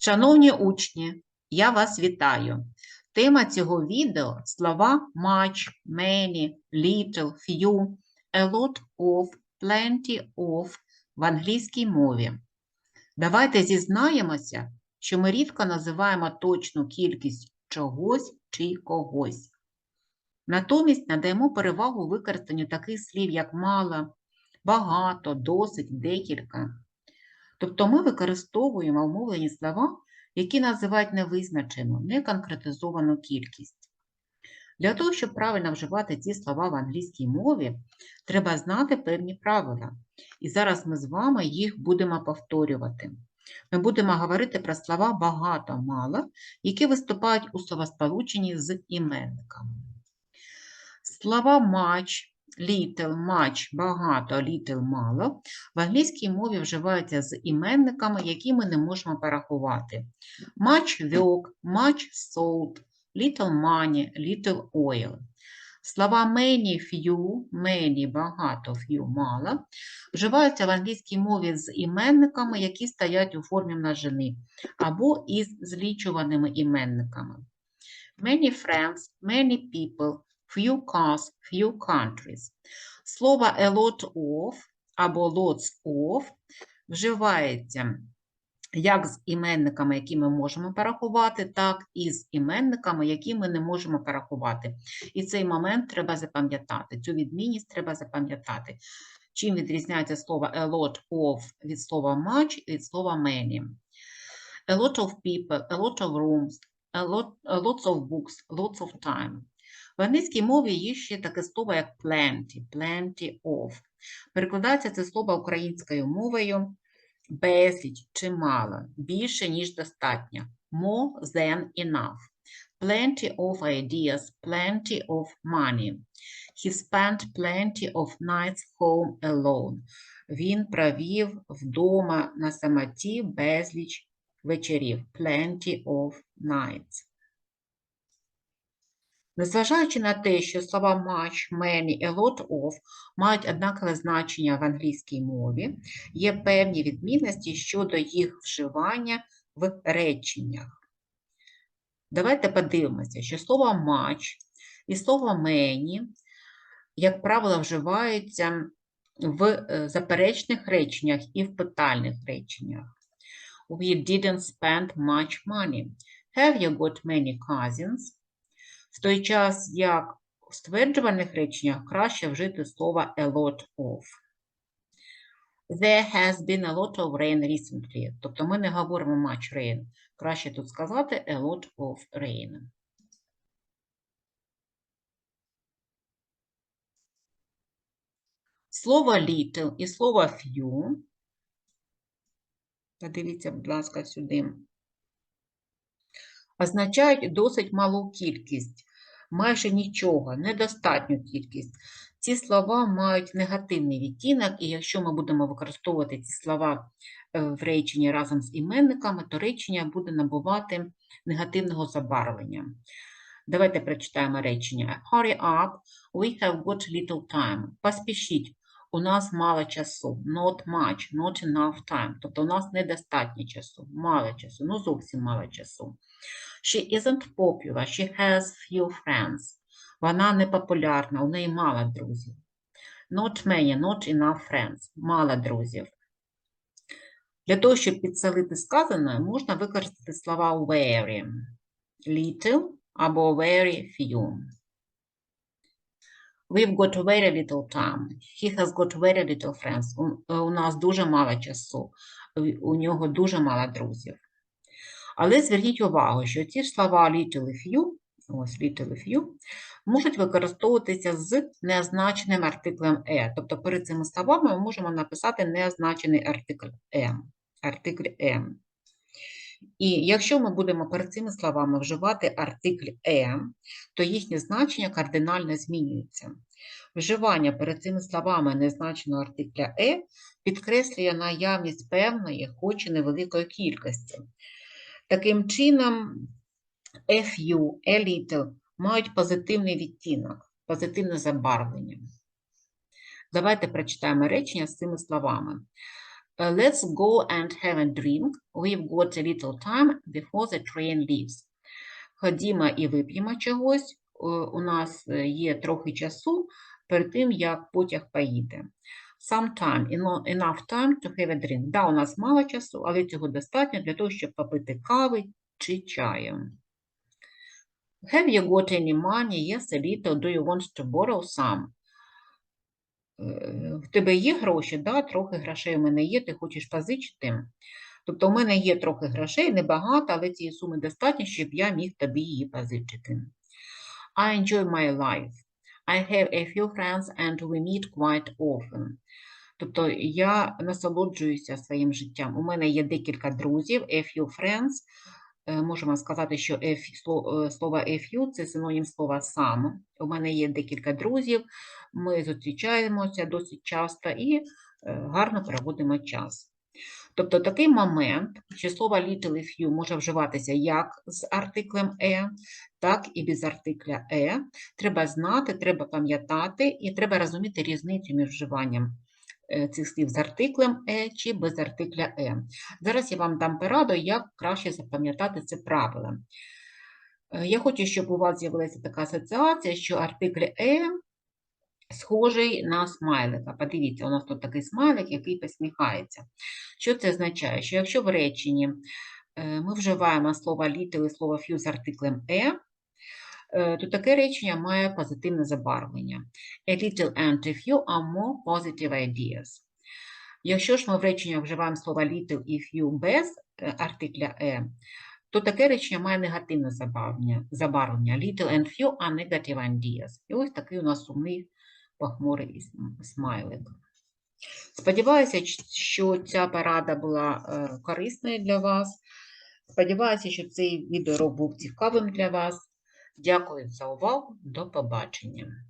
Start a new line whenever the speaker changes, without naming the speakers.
Шановні учні, я вас вітаю. Тема цього відео слова much, many, little, few, a lot of, plenty of в англійській мові. Давайте зізнаємося, що ми рідко називаємо точну кількість чогось чи когось. Натомість надаємо перевагу використанню таких слів, як мало, багато, досить, декілька. Тобто ми використовуємо умовлені слова, які називають невизначену, неконкретизовану кількість. Для того, щоб правильно вживати ці слова в англійській мові, треба знати певні правила. І зараз ми з вами їх будемо повторювати. Ми будемо говорити про слова багато, мало, які виступають у словосполученні з іменниками. Слова much, little, much, багато, little, мало в англійській мові вживаються з іменниками, які ми не можемо порахувати. Much work, much salt, little money, little oil. Слова many, few, many, багато, few, мало вживаються в англійській мові з іменниками, які стоять у формі множини, або із злічуваними іменниками. Many friends, many people, few cars, few countries. Слово a lot of або lots of вживається як з іменниками, які ми можемо порахувати, так і з іменниками, які ми не можемо порахувати. І цей момент треба запам'ятати, цю відмінність треба запам'ятати. Чим відрізняється слово a lot of від слова much і від слова many. A lot of people, a lot of rooms, a lot, lots of books, lots of time. В англійській мові є ще таке слово, як plenty, plenty of. Перекладається це слово українською мовою безліч, чимало, більше, ніж достатньо. More than enough. Plenty of ideas, plenty of money. He spent plenty of nights home alone. Він провів вдома на самоті безліч вечорів. Plenty of nights. Незважаючи на те, що слова much, many, a lot of мають однакове значення в англійській мові, є певні відмінності щодо їх вживання в реченнях. Давайте подивимося, що слово much і слово many, як правило, вживаються в заперечних реченнях і в питальних реченнях. We didn't spend much money. Have you got many cousins? В той час, як у стверджувальних реченнях краще вжити слово a lot of. There has been a lot of rain recently. Тобто ми не говоримо much rain. Краще тут сказати a lot of rain. Слово little і слово few. Подивіться, будь ласка, сюди означають досить малу кількість, майже нічого, недостатню кількість. Ці слова мають негативний відтінок, і якщо ми будемо використовувати ці слова в реченні разом з іменниками, то речення буде набувати негативного забарвлення. Давайте прочитаємо речення. Hurry up, we have got little time. Поспішіть, у нас мало часу. Not much, not enough time. Тобто у нас недостатньо часу, мало часу, ну зовсім мало часу. She isn't popular, she has few friends. Вона не популярна, у неї мало друзів. Not many, not enough friends. Мало друзів. Для того, щоб підселити сказане, можна використати слова very, little або very few. We've got very little time. He has got very little friends. У, у нас дуже мало часу. У нього дуже мало друзів. Але зверніть увагу, що ці слова little few, ось little few, можуть використовуватися з неозначеним артиклем e. Тобто перед цими словами ми можемо написати неозначений артикль m. Артикль m. І якщо ми будемо перед цими словами вживати артикль «е», то їхнє значення кардинально змінюється. Вживання перед цими словами незначеного артикля «е» підкреслює наявність певної, хоч і невеликої кількості. Таким чином, few, a little мають позитивний відтінок, позитивне забарвлення. Давайте прочитаємо речення з цими словами. Uh, Let's go and have a drink. We've got a little time before the train leaves. Ходімо і вип'ємо чогось. Е, У нас е, є трохи часу перед тим, як потяг поїде. Sometime, eno- enough time to have a drink. Да, у нас мало часу, але цього достатньо для того, щоб попити кави чи чаю. Have you got any money? Yes, a little. Do you want to borrow some? В тебе є гроші? Да, трохи грошей у мене є, ти хочеш позичити? Тобто у мене є трохи грошей, небагато, але цієї суми достатньо, щоб я міг тобі її позичити. I enjoy my life. I have a few friends and we meet quite often. Тобто я насолоджуюся своїм життям. У мене є декілька друзів, a few friends. Е, Можемо сказати, що a few- е, слово a few – це синонім слова some. У мене є декілька друзів, ми зустрічаємося досить часто і е, гарно проводимо час. Тобто такий момент, що слово little і few може вживатися як з артиклем e, так і без артикля e. Треба знати, треба пам'ятати і треба розуміти різницю між вживанням е, цих слів з артиклем e чи без артикля e. Зараз я вам дам пораду, як краще запам'ятати це правило. Е, Я хочу, щоб у вас з'явилася така асоціація, що артикль e схожий на смайлика. Подивіться, у нас тут такий смайлик, який посміхається. Що це означає? Що якщо в реченні е, ми вживаємо слово little і слово few з артиклем e, то таке речення має позитивне забарвлення. A little and a few are more positive ideas. Якщо ж ми в реченні вживаємо слово little і few без артикля e, то таке речення має негативне забарвлення. Little and few are negative ideas. І ось такий у нас сумний похмурий смайлик. Сподіваюся, що ця порада була е, корисною для вас. Сподіваюся, що цей відео був цікавим для вас. Дякую за увагу. До побачення.